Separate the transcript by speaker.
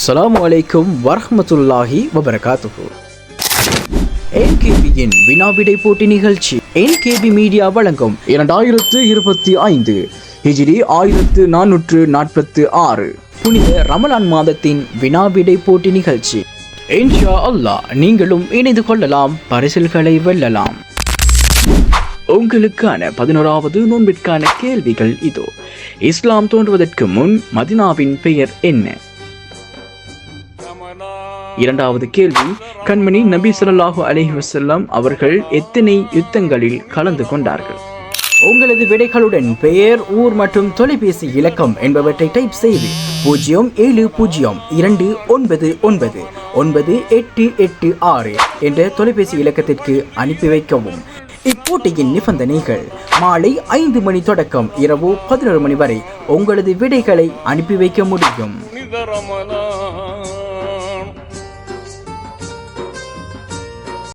Speaker 1: அஸ்லாம் வலைக்கும் வரமத்துல்லாஹி வபரகாத்துஹு என்கேபியின் வினாவிடை போட்டி நிகழ்ச்சி என்கேபி மீடியா வழங்கும் இரண்டாயிரத்து இருபத்தி ஐந்து ஹிஜிரி ஆயிரத்து நானூற்று நாற்பத்து ஆறு புனித ரமலான் மாதத்தின் வினாவிடை போட்டி நிகழ்ச்சி. இன்ஷா அல்லாஹ் நீங்களும் இணைந்து கொள்ளலாம் பரிசில்களை வெல்லலாம். உங்களுக்கான பதினோராவது நோன்பிற்கான கேள்விகள் இதோ. இஸ்லாம் தோன்றுவதற்கு முன் மதினாவின் பெயர் என்ன? இரண்டாவது கேள்வி கண்மணி நபி சொல்லாஹு அலஹி வசல்லாம் அவர்கள் எத்தனை யுத்தங்களில் கலந்து கொண்டார்கள்? உங்களது விடைகளுடன் பெயர் ஊர் மற்றும் தொலைபேசி இலக்கம் என்பவற்றை டைப் செய்து பூஜ்ஜியம் ஏழு பூஜ்ஜியம் இரண்டு ஒன்பது ஒன்பது ஒன்பது எட்டு எட்டு ஆறு என்ற தொலைபேசி இலக்கத்திற்கு அனுப்பி வைக்கவும். இப்போட்டியின் நிபந்தனைகள் மாலை ஐந்து மணி தொடக்கம் இரவு பதினொரு மணி வரை உங்களது விடைகளை அனுப்பி வைக்க முடியும்.